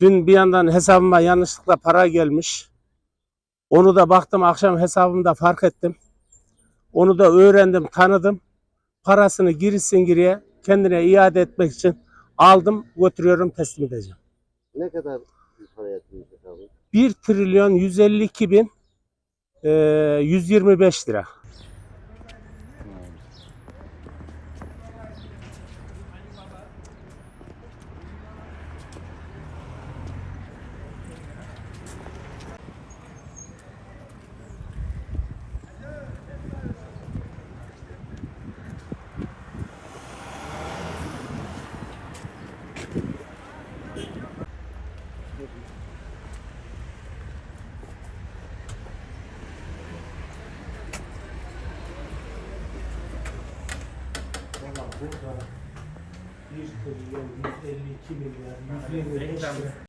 Dün bir yandan hesabıma yanlışlıkla para gelmiş. Onu da baktım akşam hesabımda fark ettim. Onu da öğrendim, tanıdım. Parasını girişsin giriye kendine iade etmek için aldım, götürüyorum, teslim edeceğim. Ne kadar bir para yatırmış hesabı? 1 trilyon 152 bin eee, 125 lira. Burada 1 trilyon 152 milyar 125 lira.